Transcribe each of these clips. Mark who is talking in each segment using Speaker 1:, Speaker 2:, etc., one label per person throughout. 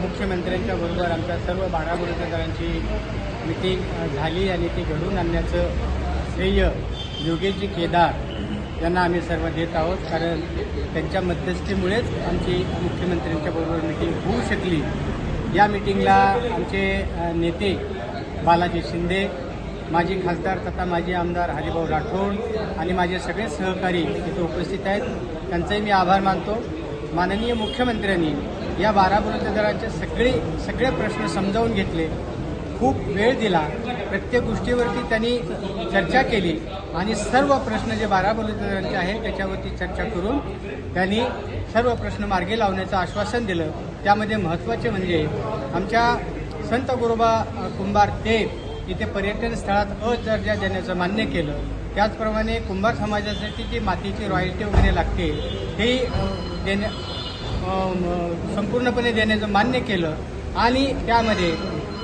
Speaker 1: मुख्यमंत्र्यांच्या बरोबर आमच्या सर्व बारा बरोबरदारांची मिटिंग झाली आणि ती घडवून आणण्याचं श्रेय योगेशजी केदार यांना आम्ही सर्व देत आहोत. कारण त्यांच्या मध्यस्थीमुळेच आमची मुख्यमंत्र्यांच्या बरोबर मिटिंग होऊ शकली. या मिटिंगला आमचे नेते बालाजी शिंदे माजी खासदार तथा माजी आमदार हरिभाऊ राठोड आणि माझे सगळे सहकारी इथे उपस्थित आहेत. त्यांचाही मी आभार मानतो. माननीय मुख्यमंत्र्यांनी या बारा बलुतेदारांचे सगळे सगळे प्रश्न समजावून घेतले. खूप वेळ दिला. प्रत्येक गोष्टीवरती त्यांनी चर्चा केली आणि सर्व प्रश्न जे बारा बलुतेदारांचे आहेत त्याच्यावरती चर्चा करून त्यांनी सर्व प्रश्न मार्गी लावण्याचं आश्वासन दिलं. त्यामध्ये महत्त्वाचे म्हणजे आमच्या संत गुरुबा कुंभार देव इथे पर्यटन स्थळात अ दर्जा देण्याचं मान्य केलं. त्याचप्रमाणे कुंभार समाजासाठी जी मातीची रॉयल्टी वगैरे लागते हे देण्या संपूर्णपणे देण्याचं मान्य केलं. आणि त्यामध्ये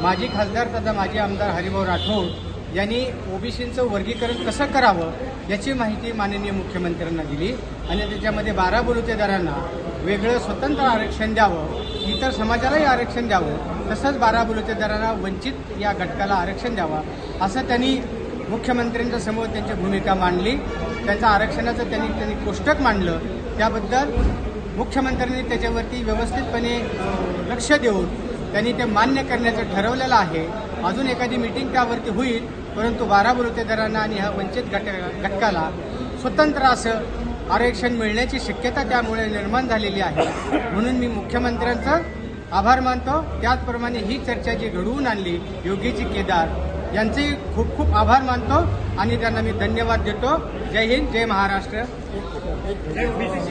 Speaker 1: माजी खासदार तथा माजी आमदार हरिभाऊ राठोड यांनी ओबीसींचं वर्गीकरण कसं करावं याची माहिती माननीय मुख्यमंत्र्यांना दिली. आणि त्याच्यामध्ये बारा बलुतेदारांना वेगळं स्वतंत्र आरक्षण द्यावं इतर समाजालाही आरक्षण द्यावं तसंच बारा बलुतेदारांना वंचित या घटकाला आरक्षण द्यावं असं त्यांनी मुख्यमंत्र्यांच्या समोर त्यांची भूमिका मांडली. त्यांचं आरक्षणाचं त्यांनी त्यांनी कोष्टक मांडलं. त्याबद्दल मुख्यमंत्र्यांनी त्याच्यावरती व्यवस्थितपणे लक्ष देऊन त्यांनी ते मान्य करण्याचं ठरवलेलं आहे. अजून एखादी मिटिंग त्यावरती होईल परंतु बारा बलुतेदारांना आणि ह्या वंचित घट घटकाला स्वतंत्र असं आरक्षण मिळण्याची शक्यता त्यामुळे निर्माण झालेली आहे. म्हणून मी मुख्यमंत्र्यांचं आभार मानतो. त्याचप्रमाणे ही चर्चा जी घडवून आणली योगीजी केदार यांचे खूप खूप आभार मानतो आणि त्यांना मी धन्यवाद देतो. जय हिंद जय महाराष्ट्र.